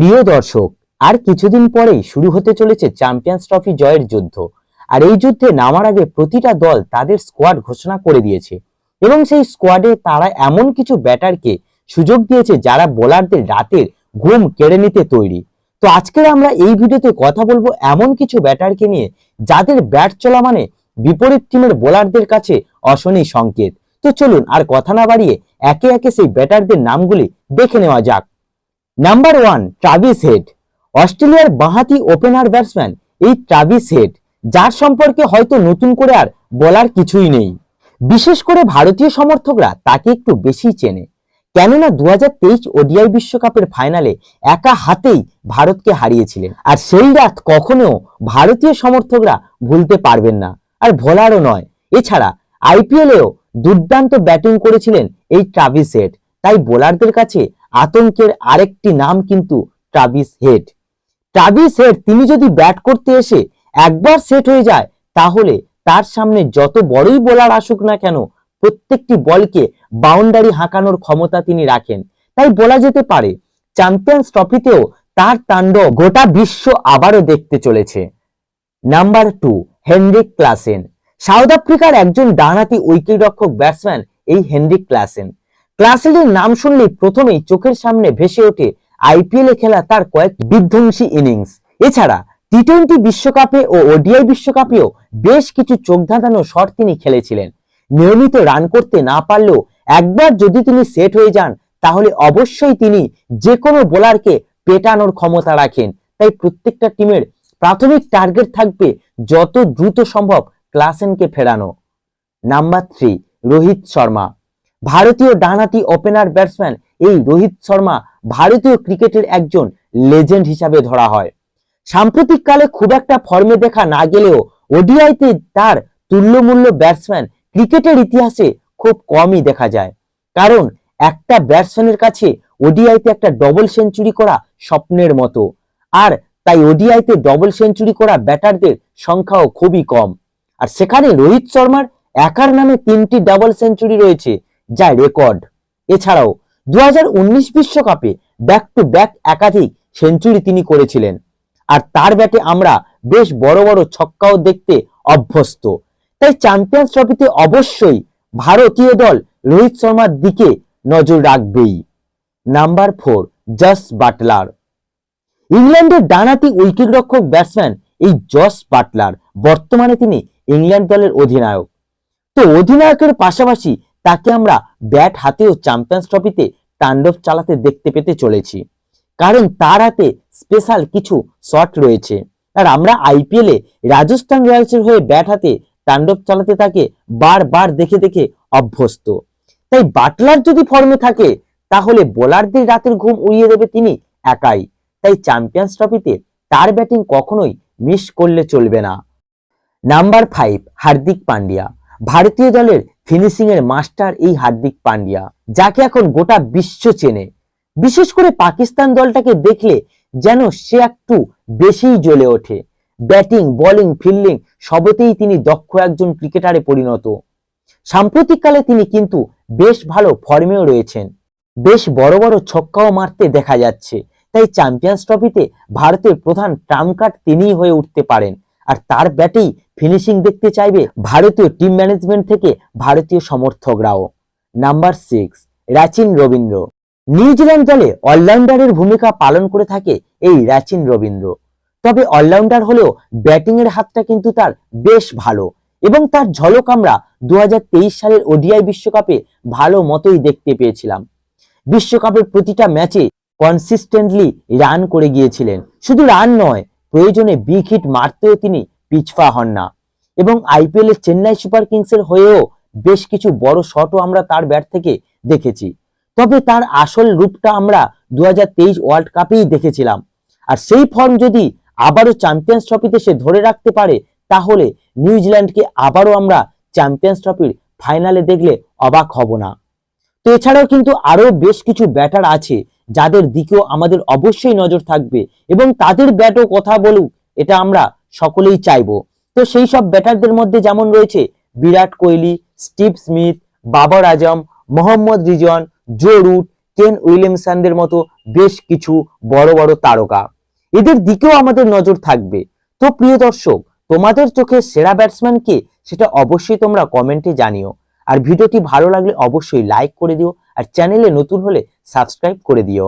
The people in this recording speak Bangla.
প্রিয় দর্শক, আর কিছুদিন পরেই শুরু হতে চলেছে চ্যাম্পিয়ন্স ট্রফি জয়ের যুদ্ধ। আর এই যুদ্ধে নামার আগে প্রতিটা দল তাদের স্কোয়াড ঘোষণা করে দিয়েছে। এবং সেই স্কোয়াডে তারা এমন কিছু ব্যাটারকে সুযোগ দিয়েছে যারা বোলারদের রাতের ঘুম কেড়ে নিতে তৈরি। তো আজকের আমরা এই ভিডিওতে কথা বলব এমন কিছু ব্যাটারকে নিয়ে, যাদের ব্যাট চলা মানে বিপরীত টিমের বোলারদের কাছে অশনি সংকেত। তো চলুন আর কথা না বাড়িয়ে একে একে সেই ব্যাটারদের নামগুলি দেখে নেওয়া যাক। নাম্বার ওয়ান ট্রাভিস হেড অস্ট্রেলিয়ার বাঁহাতি ওপেনার ব্যাটসম্যান এই ট্রাভিস হেড যার সম্পর্কে হয়তো নতুন করে আর বলার কিছুই নেই। বিশেষ করে ভারতীয় সমর্থকরা তাকে একটু বেশি চেনে। কেননা দু ওডিআই বিশ্বকাপের ফাইনালে একা হাতেই ভারতকে হারিয়েছিলেন। আর সেই রাত কখনো ভারতীয় সমর্থকরা ভুলতে পারবেন না। আর ভোলারও নয়। এছাড়া আইপিএলেও দুর্দান্ত ব্যাটিং করেছিলেন এই ট্রাভিস হেড তাই বোলারদের কাছে আতঙ্কের আরেকটি নাম কিন্তু ট্রাভিস হেড। ট্রাভিস হেড, তিনি যদি ব্যাট করতে এসে একবার সেট হয়ে যায়, তাহলে তার সামনে যত বড়ই বোলার আসুক না কেন, প্রত্যেকটি বলকে বাউন্ডারি হাঁকানোর ক্ষমতা তিনি রাখেন। তাই বলা যেতে পারে চ্যাম্পিয়ন্স ট্রফিতেও তার তাণ্ডব গোটা বিশ্ব আবারও দেখতে চলেছে। Number two Heinrich Klaasen South আফ্রিকার একজন ডানহাতি উইকেটরক্ষক ব্যাটসম্যান এই হেনরিক ক্লাসেন ক্লাসেনের নাম শুনলেই প্রথমেই চোখের সামনে ভেসে ওঠে আইপিএলে খেলা তার কয়েক বিধ্বংসী ইনিংস। এছাড়া টি টোয়েন্টি বিশ্বকাপে ও ওডিআই বিশ্বকাপেও বেশ কিছু চোখ ধাঁধানো শট তিনি খেলেছিলেন। নিয়মিত রান করতে না পারলেও একবার যদি তিনি সেট হয়ে যান, তাহলে অবশ্যই তিনি যে কোনো বোলারকে পেটানোর ক্ষমতা রাখেন। তাই প্রত্যেকটা টিমের প্রাথমিক টার্গেট থাকবে যত দ্রুত সম্ভব ক্লাসেনকে ফেরানো। Number three, Rohit Sharma. ভারতীয় ডানহাতি ওপেনার ব্যাটসম্যান এই রোহিত শর্মা ভারতীয় ক্রিকেটের একজন লেজেন্ড হিসাবে ধরা হয়। সাম্প্রতিককালে খুব একটা ফর্মে দেখা না গেলেও ওডিআইতে তার তুল্যমূল্য ব্যাটসম্যান ক্রিকেটের ইতিহাসে খুব কমই দেখা যায়। কারণ একটা ব্যাটসম্যানের কাছে ওডিআইতে একটা ডবল সেঞ্চুরি করা স্বপ্নের মতো। আর তাই ওডিআইতে ডবল সেঞ্চুরি করা ব্যাটারদের সংখ্যাও খুবই কম। আর সেখানে রোহিত শর্মার একার নামে তিনটি ডাবল সেঞ্চুরি রয়েছে। যা রেকর্ড এছাড়াও দু বিশ্বকাপে ব্যাক টু ব্যাক একাধিক সেঞ্চুরি তিনি করেছিলেন। আর তার ব্যাটে আমরা বেশ বড় বড় ছক্কাও দেখতে অভ্যস্ত। তাই চ্যাম্পিয়ন্স ট্রফিতে অবশ্যই ভারতীয় দল রোহিত শর্মার দিকে নজর রাখবেই। নাম্বার ফোর জস বাটলার ইংল্যান্ডের ডানাতি উইকেটরক্ষক ব্যাটসম্যান এই জস বাটলার বর্তমানে তিনি ইংল্যান্ড দলের অধিনায়ক। তো অধিনায়কের পাশাপাশি তাকে আমরা ব্যাট হাতেও চ্যাম্পিয়ন্স ট্রফিতে তাণ্ডব চালাতে দেখতে পেতে চলেছি। কারণ তার হাতে স্পেশাল কিছু শট রয়েছে। আর আমরা আইপিএলে রাজস্থান রয়্যালসের হয়ে ব্যাট হাতে তাণ্ডব চালাতে তাকে বারবার দেখে দেখে অভ্যস্ত। তাই বাটলার যদি ফর্মে থাকে, তাহলে বোলারদের রাতের ঘুম উড়িয়ে দেবে তিনি একাই। তাই চ্যাম্পিয়ন্স ট্রফিতে তার ব্যাটিং কখনোই মিস করলে চলবে না। Number five Hardik Pandya. ভারতীয় দলের ফিনিশিং এর মাস্টার এই হার্দিক পান্ডিয়া, যাকে এখন গোটা বিশ্ব চেনে। বিশেষ করে পাকিস্তান দলটাকে দেখলে যেন সে একটু বেশিই জ্বলে ওঠে। ব্যাটিং, বোলিং, ফিল্ডিং সবতেই তিনি দক্ষ একজন ক্রিকেটারে পরিণত। সাম্প্রতিককালে তিনি কিন্তু বেশ ভালো ফর্মেও রয়েছেন। বেশ বড় বড় ছক্কাও মারতে দেখা যাচ্ছে। তাই চ্যাম্পিয়ন্স ট্রফিতে ভারতের প্রধান ট্রাম্প কার্ড তিনিই হয়ে উঠতে পারেন। আর তার ব্যাটেই ফিনিশিং দেখতে চাইবে ভারতীয় টিম ম্যানেজমেন্ট থেকে ভারতীয় সমর্থকরাও। Number six Rachin Ravindra. New Zealand দলে অলরাউন্ডারের ভূমিকা পালন করে থাকে এই রাচিন রবীন্দ্র। তবে অলরাউন্ডার হলেও ব্যাটিং এর হাতটা কিন্তু তার বেশ ভালো এবং তার ঝলক আমরা দু হাজার তেইশ সালের ওডিআই বিশ্বকাপে ভালো মতোই দেখতে পেয়েছিলাম। বিশ্বকাপের প্রতিটা ম্যাচে কনসিস্টেন্টলি রান করে গিয়েছিলেন। শুধু রান নয়, প্রয়োজনে বিগ হিট মারতেও তিনি পিছপা হন না। এবং আইপিএল চেন্নাই সুপার কিংসের হয়েও বেশ কিছু বড় শটও আমরা তার ব্যাট থেকে দেখেছি। তবে তার আসল রূপটা আমরা দু হাজার তেইশ ওয়ার্ল্ড কাপেই দেখেছিলাম। আর সেই ফর্ম যদি আবারও চ্যাম্পিয়ন্স ট্রফিতে সে ধরে রাখতে পারে, তাহলে নিউজিল্যান্ডকে আবারও আমরা চ্যাম্পিয়ন্স ট্রফির ফাইনালে দেখলে অবাক হব না। তো এছাড়াও কিন্তু আরও বেশ কিছু ব্যাটার আছে, যাদের দিকেও আমাদের অবশ্যই নজর থাকবে এবং তাদের ব্যাটও কথা বলুক, এটা আমরা সকলেই চাইব। তো সেই সব ব্যাটারদের মধ্যে যেমন রয়েছে Virat Kohli, Steve Smith, Babar Azam, Mohammad Rizwan Joe Root, Kane উইলিয়ামসনদের মতো বেশ কিছু বড় বড় তারকা। এদের দিকেও আমাদের নজর থাকবে। তো প্রিয় দর্শক, তোমাদের চোখে সেরা ব্যাটসম্যান কে সেটা অবশ্যই তোমরা কমেন্টে জানিও। আর ভিডিওটি ভালো লাগলে অবশ্যই লাইক করে দিও আর চ্যানেলে নতুন হলে সাবস্ক্রাইব করে দিও।